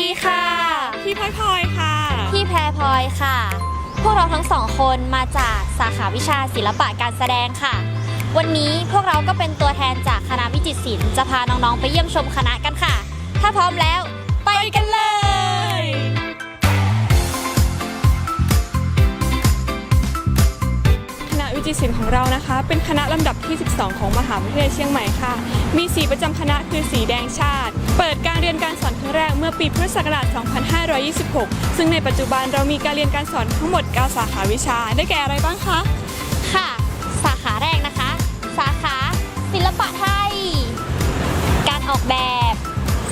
ดีค่ะ พี่พลอยพลอยค่ะ พี่แพรพลอยค่ะ พวกเราทั้งสองคนมาจากสาขาวิชาศิลปะการแสดงค่ะ วันนี้พวกเราก็เป็นตัวแทนจากคณะวิจิตรศิลป์จะพาน้องๆไปเยี่ยมชมคณะกันค่ะ ถ้าพร้อมแล้ว ไปกันเลย จิตรศิลป์ของเรานะคะ เป็นคณะลำดับที่ 12 ของมหาวิทยาลัยเชียงใหม่ค่ะ มีสีประจำคณะคือสีแดงชาติ เปิดการเรียนการสอนครั้งแรกเมื่อปีพุทธศักราช 2526 ซึ่งในปัจจุบันเรามีการเรียนการสอนทั้งหมด 9 สาขาวิชา ได้แก่อะไรบ้างคะ ค่ะ สาขาแรกนะคะ สาขาศิลปะไทย การออกแบบ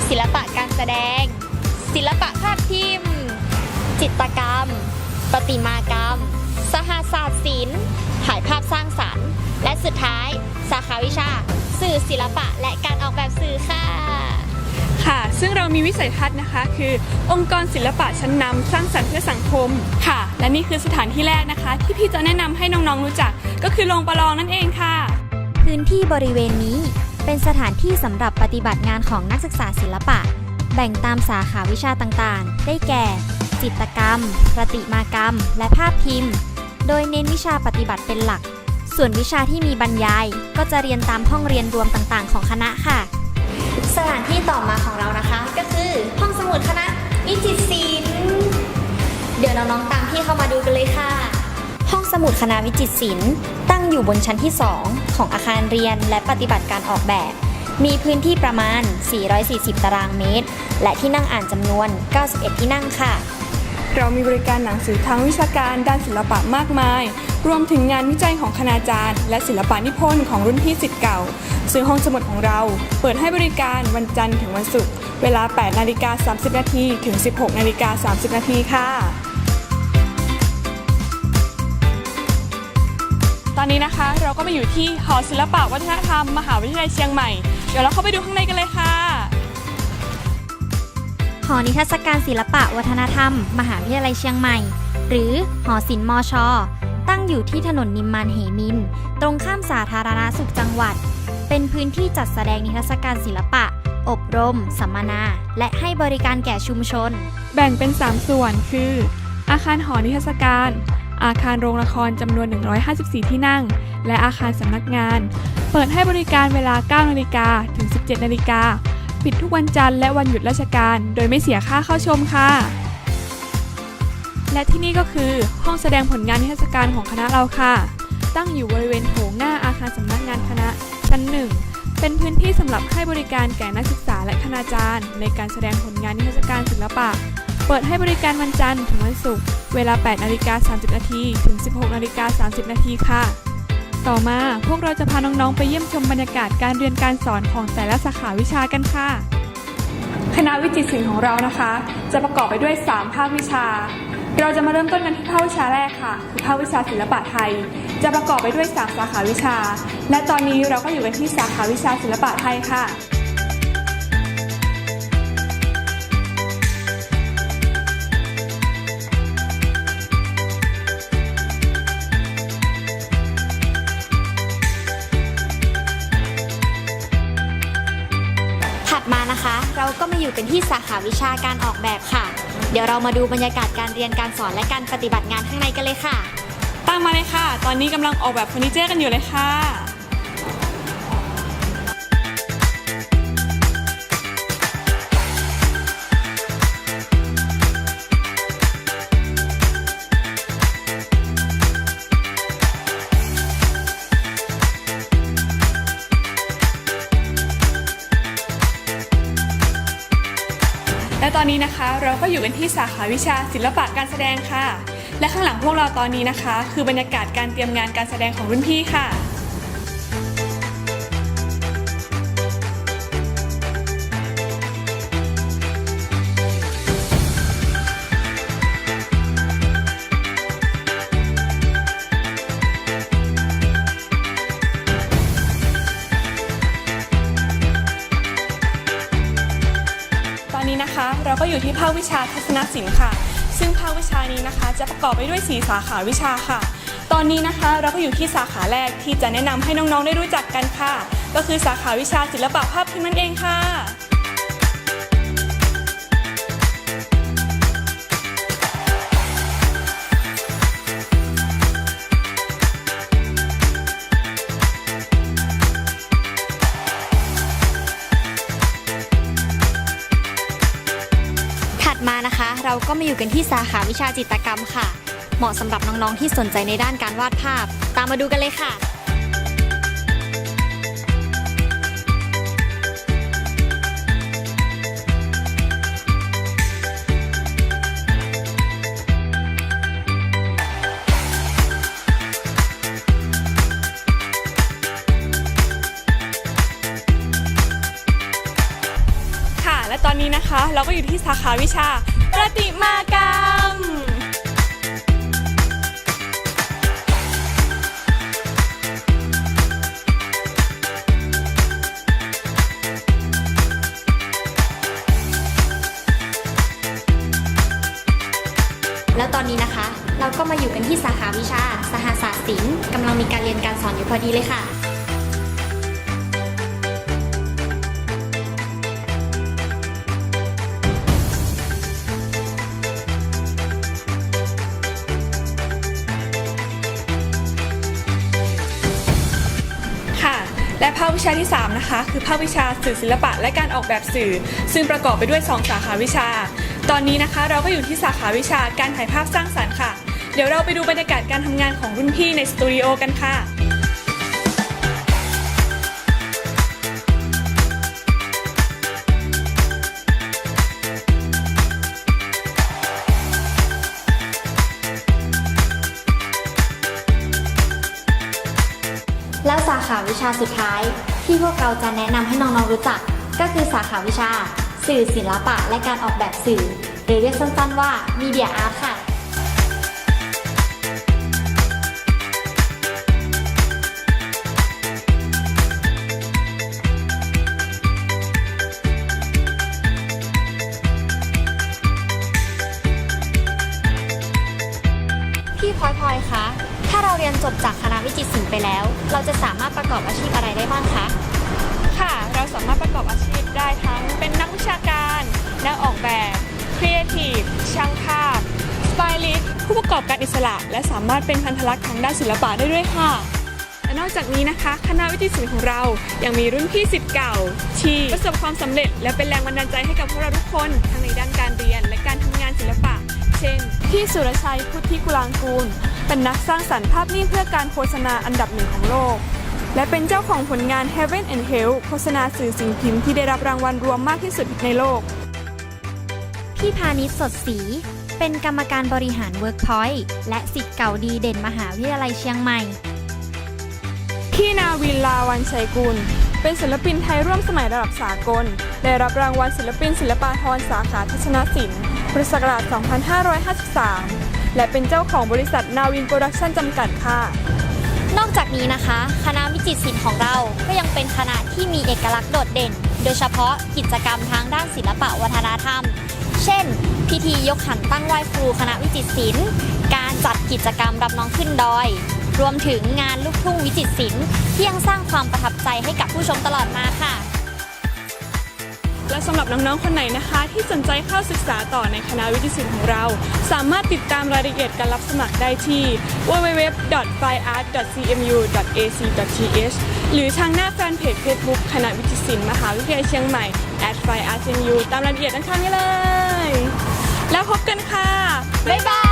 ศิลปะการแสดง ศิลปะภาพพิมพ์ จิตรกรรม ประติมากรรม สหศาสตร์ศิลป์ ถ่ายภาพสร้างสรรค์ และสุดท้าย สาขาวิชา สื่อศิลปะ และการออกแบบสื่อค่ะค่ะ ซึ่งเรามีวิสัยทัศน์นะคะ คือ องค์กรศิลปะชั้นนำสร้างสรรค์เพื่อสังคมค่ะ และนี่คือสถานที่แรกนะคะ ที่พี่จะแนะนำให้น้องๆรู้จัก ก็คือโรงประลองนั่นเองค่ะ พื้นที่บริเวณนี้เป็นสถานที่สำหรับปฏิบัติงานของนักศึกษาศิลปะ แบ่งตามสาขาวิชาต่างๆ ได้แก่ จิตรกรรม ประติมากรรม และภาพพิมพ์ โดยเน้นวิชาปฏิบัติเป็นหลัก ส่วนวิชาที่มีบรรยาย ก็จะเรียนตามห้องเรียนรวมต่างๆ ของคณะค่ะ สถานที่ต่อมาของเรานะคะ ก็คือห้องสมุดคณะวิจิตรศิลป์เดี๋ยวน้องๆตามพี่เข้ามาดูกันเลยค่ะ ห้องสมุดคณะวิจิตรศิลป์ตั้งอยู่บนชั้นที่ 2 ของอาคารเรียนและปฏิบัติการออกแบบ มีพื้นที่ประมาณ 440 ตารางเมตร และที่นั่งอ่านจำนวน 91 ที่นั่งค่ะ เรามีบริการหนังสือทางวิชาการด้านศิลปะมากมาย รวมถึงงานวิจัยของคณาจารย์ และศิลปะนิพนธ์ของรุ่นพี่สิทธิ์เก่า ซึ่งห้องสมุดของเรา เปิดให้บริการวันจันทร์ถึงวันศุกร์เวลา 8 นาฬิกา 30 นาทีถึง 16 นาฬิกา 30 นาทีค่ะตอนนี้นะคะเราก็มาอยู่ที่หอศิลปะวัฒนธรรม มหาวิทยาลัยเชียงใหม่ เดี๋ยวเราเข้าไปดูข้างในกันเลยค่ะ หอนิทรรศการศิลปะวัฒนธรรม มหาวิทยาลัยเชียงใหม่ หรือหอศิลป์มช ตั้งอยู่ที่ถนนนิมมานเหมิน ตรงข้ามสาธารณสุขจังหวัด เป็นพื้นที่จัดแสดงนิทรรศการศิลปะ อบรม สัมมนา และให้บริการแก่ชุมชน แบ่งเป็น 3 ส่วนคือ อาคารหอนิทรรศการ อาคารโรงละครจำนวน 154 ที่นั่ง และอาคารสำนักงาน เปิดให้บริการเวลา 9 นาฬิกาถึง 17 นาฬิกา ปิดทุกวันจันทร์และวันหยุดราชการ โดยไม่เสียค่าเข้าชมค่ะ และที่นี่ก็คือห้องแสดงผลงานนิทรรศการของคณะเราค่ะ ตั้งอยู่บริเวณโถงหน้าอาคารสำนักงานคณะชั้นหนึ่งเป็นพื้นที่สำหรับให้บริการแก่นักศึกษาและคณาจารย์ ในการแสดงผลงานนิทรรศการศิลปะ เปิดให้บริการวันจันทร์ถึงวันศุกร์เวลา 8นาฬิกา30นาทีถึง 16นาฬิกา30นาทีค่ะ ต่อมาพวกเราจะพาน้องๆ ไปเยี่ยมชมบรรยากาศการเรียนการสอนของแต่ละสาขาวิชากันค่ะ คณะวิจิตรศิลป์ของเรานะคะ จะประกอบไปด้วย 3 ภาควิชา เราจะมาเริ่มต้นกันที่ภาควิชาแรกค่ะคือภาควิชาศิลปะไทย จะประกอบไปด้วย 3 สาขาวิชา และตอนนี้เราก็อยู่กันที่สาขาวิชาศิลปะไทยค่ะ มานะคะ เราก็มาอยู่กันที่สาขาวิชาการออกแบบค่ะ เดี๋ยวเรามาดูบรรยากาศการเรียนการสอนและการปฏิบัติงานข้างในกันเลยค่ะ ตามมาเลยค่ะ ตอนนี้กำลังออกแบบเฟอร์นิเจอร์กันอยู่เลยค่ะ นี้นะคะ เราก็อยู่กันที่สาขาวิชาศิลปะการแสดงค่ะ และข้างหลังพวกเราตอนนี้นะคะ คือบรรยากาศการเตรียมงานการแสดงของรุ่นพี่ค่ะ เราก็อยู่ที่ภาควิชาทัศนศิลป์ค่ะ ซึ่งภาควิชานี้นะคะ จะประกอบไปด้วย 4 สาขาวิชาค่ะ ตอนนี้นะคะเราก็อยู่ที่สาขาแรกที่จะแนะนำให้น้องๆได้รู้จักกันค่ะ ก็คือสาขาวิชาศิลปะภาพพิมพ์นั่นเองค่ะ ก็มาอยู่กันที่สาขาวิชาจิตรกรรมค่ะ เหมาะสำหรับน้องๆที่สนใจในด้านการวาดภาพ ตามมาดูกันเลยค่ะค่ะและตอนนี้นะคะเราก็อยู่ที่สาขาวิชา ประติมากรรม แล้วตอนนี้นะคะ เราก็มาอยู่กันที่สาขาวิชา สหศาสตร์ศิลป์กำลังมีการเรียนการสอนอยู่พอดีเลยค่ะค่ะ ภาควิชาที่ 3 นะคะ คือภาควิชาสื่อศิลปะและการออกแบบสื่อ ซึ่งประกอบไปด้วย 2 สาขาวิชา ตอนนี้นะคะเราก็อยู่ที่สาขาวิชาการถ่ายภาพสร้างสรรค์ค่ะ เดี๋ยวเราไปดูบรรยากาศการทำงานของรุ่นพี่ในสตูดิโอกันค่ะ ขาวิชาสุดท้าย ที่พวกเราจะแนะนำให้น้องๆรู้จัก ก็คือสาขาวิชา สื่อศิลปะและการออกแบบสื่อ หรือเรียกสั้นๆว่า Media Art ค่ะพี่พลอยพลอยคะ ถ้าเราเรียนจบจากคณะวิจิตร ไปแล้ว เราจะสามารถประกอบอาชีพอะไรได้บ้างคะ ค่ะ เราสามารถประกอบอาชีพได้ทั้งเป็นนักวิชาการนักออกแบบครีเอทีฟช่างภาพสไตลิสต์ผู้ประกอบการอิสระ และสามารถเป็นพันธลักษณ์ทางด้านศิลปะได้ด้วยค่ะ และนอกจากนี้นะคะ คณะวิจิตรศิลป์ของเรายังมีรุ่นพี่สิทธิ์เก่า ที่ประสบความสำเร็จ และเป็นแรงบันดาลใจให้กับพวกเราทุกคนทั้งในด้านการเรียนและการทำงานศิลปะ เช่น พี่สุรชัยพุทธิกุลางกูล เป็นนักสร้างสรรค์ภาพนิ่งเพื่อการโฆษณาอันดับหนึ่งของโลก และเป็นเจ้าของผลงาน Heaven and Hell โฆษณาสื่อสิ่งพิมพ์ที่ได้รับรางวัลรวมมากที่สุดในโลก พี่พาณิชย์สดศรีเป็นกรรมการบริหาร Workpoint และสิทธิ์เก่าดีเด่นมหาวิทยาลัยเชียงใหม่ พี่นาวินลาวันชัยกุล เป็นศิลปินไทยร่วมสมัยระดับสากล ได้รับรางวัลศิลปินศิลปาธรสาขาทัศนศิลป์พุทธศักราช 2553 และเป็นเจ้าของบริษัทนาวินโปรดักชั่นจำกัดค่ะ นอกจากนี้นะคะ คณะวิจิตรศิลป์ของเราก็ยังเป็นคณะที่มีเอกลักษณ์โดดเด่น โดยเฉพาะกิจกรรมทางด้านศิลปะวัฒนธรรม เช่น พิธียกขันตั้งไหว้ครูคณะวิจิตรศิลป์การจัดกิจกรรมรับน้องขึ้นดอย รวมถึงงานลูกทุ่งวิจิตรศิลป์ที่ยังสร้างความประทับใจให้กับผู้ชมตลอดมาค่ะ และสำหรับน้องๆคนไหนนะคะ ที่สนใจเข้าศึกษาต่อในคณะวิทยาศิลป์ของเรา สามารถติดตามรายละเอียดการรับสมัครได้ที่ www.fireart.cmu.ac.th หรือทางหน้าแฟนเพจ Facebook คณะวิทยาศิลป์มหาวิทยาลัยเชียงใหม่ @fireartmu ตามรายละเอียดด้านข้างนี้เลย แล้วพบกันค่ะ บ๊ายบาย